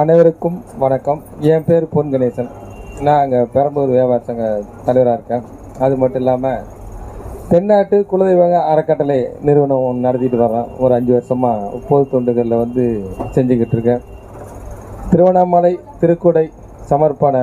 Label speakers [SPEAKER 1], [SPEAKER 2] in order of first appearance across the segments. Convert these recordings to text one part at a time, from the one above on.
[SPEAKER 1] அனைவருக்கும் வணக்கம். என் பேர் பொன் கணேசன். நான் அங்கே பெரம்பலூர் வியாபார சங்க தலைவராக இருக்கேன். அது மட்டும் இல்லாமல் தென்னாட்டு குலதெய்வ அறக்கட்டளை நிறுவனம் ஒன்று நடத்திட்டு வரேன் ஒரு அஞ்சு வருஷமாக பொது தொண்டுகளில் வந்து செஞ்சுக்கிட்டு இருக்கேன். திருவண்ணாமலை திருக்குடை சமர்ப்பண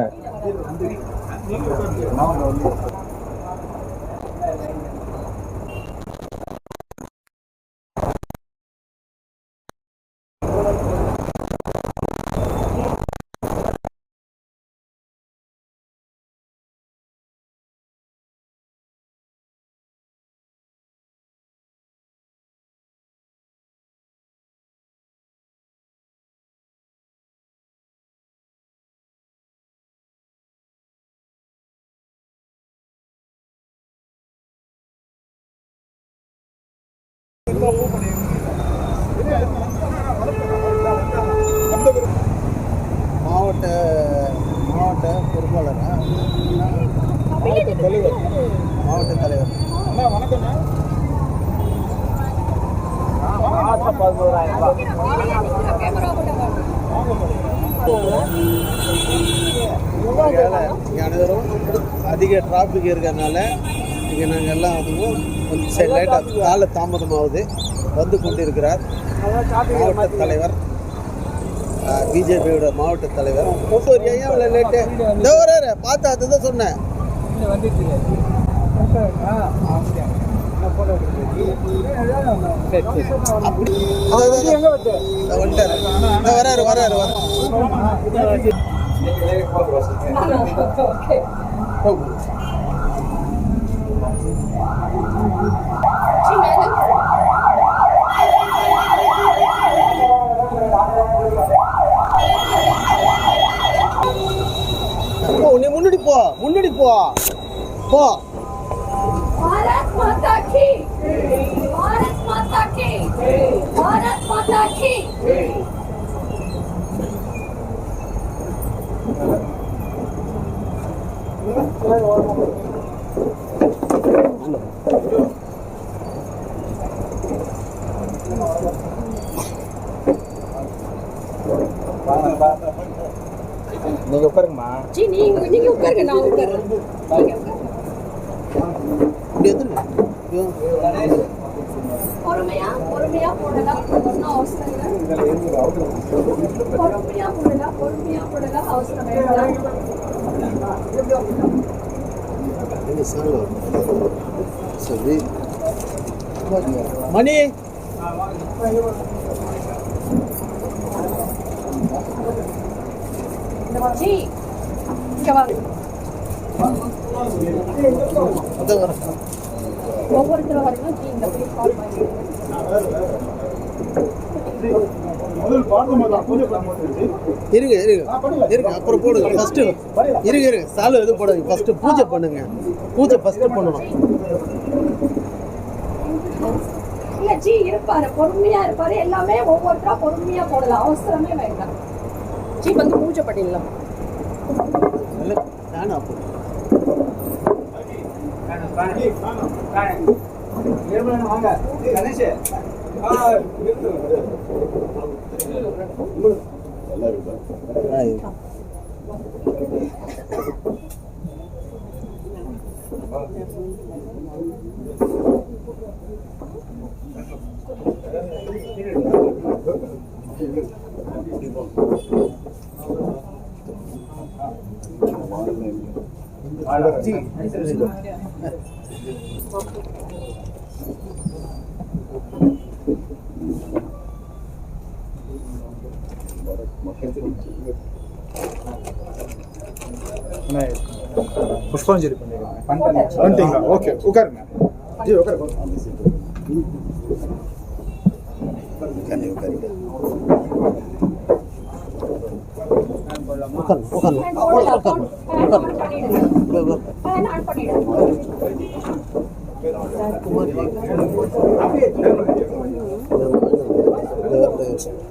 [SPEAKER 2] மாவட்ட மாவட்ட பொறுப்பாளரா? மாவட்ட தலைவர். மாவட்ட தலைவர். இங்கே அனைவரும் அதிக டிராஃபிக் இருக்கிறதுனால இங்கே நாங்கள் எல்லாம் அதுவும் கொஞ்சம் சரி லேட்டாக கால தாமதமாகுது. வந்து கொண்டிருக்கிறார். மாவட்ட தலைவர் பிஜேபியோட மாவட்ட தலைவர். ஒவ்வொரு ஏன் இவ்வளோ லேட்டு இந்த வராரு பார்த்தா அதுதான் சொன்னேன். வராரு வராரு வராரு. நீ முன்னாடி போ முன்னாடி போ. போ.
[SPEAKER 3] பாரத் மாதா கி. பாரத் மாதா கி. பாரத் மாதா கி.
[SPEAKER 1] நீங்கள் உட்காருங்கம்மா.
[SPEAKER 3] जी நீங்க நீங்க உட்காருங்க நான் உட்கார்றேன். நீங்க.
[SPEAKER 2] இப்படி எத்தனை
[SPEAKER 3] பொறுமையா பொறுமையா போடலாம். ஒன்றும் அவசரம் இல்லை. பொறுமையா போடலாம் பொறுமையா போடலாம் அவசரம் வேண்டாம்
[SPEAKER 2] சார் மணி.
[SPEAKER 3] ஜி இங்க வாங்க. ஒவ்வொருத்தரும் வரணும் ஜி இந்த கால் பண்ணி
[SPEAKER 2] இருங்க இருங்க இருங்க அப்புறம் போடுங்க. ஃபர்ஸ்ட் இருங்க இருங்க சாலு எதுவும் போடுங்க ஃபர்ஸ்ட் பூஜை பண்ணுங்க. பூஜை ஃபர்ஸ்ட் பண்ணணும்.
[SPEAKER 3] இல்ல ஜி இருப்பாரு. பொறுமையா இருப்பாரு. எல்லாமே ஒவ்வொருத்தரா பொறுமையா போடலாம். அவசரமே வேண்டாம். ஜி வந்து பூஜை பண்ணிடலாம்.
[SPEAKER 2] 아, 알았지?
[SPEAKER 4] புஷ்பாஞ்சலி பண்ணிக்கிறேன் வந்துட்டீங்களா ஓகே உட்காருங்க ஜி உட்காரு
[SPEAKER 2] உட்காரு உட்காரு
[SPEAKER 3] உட்காரு உட்காரு உட்காரு பண்ணிடுங்க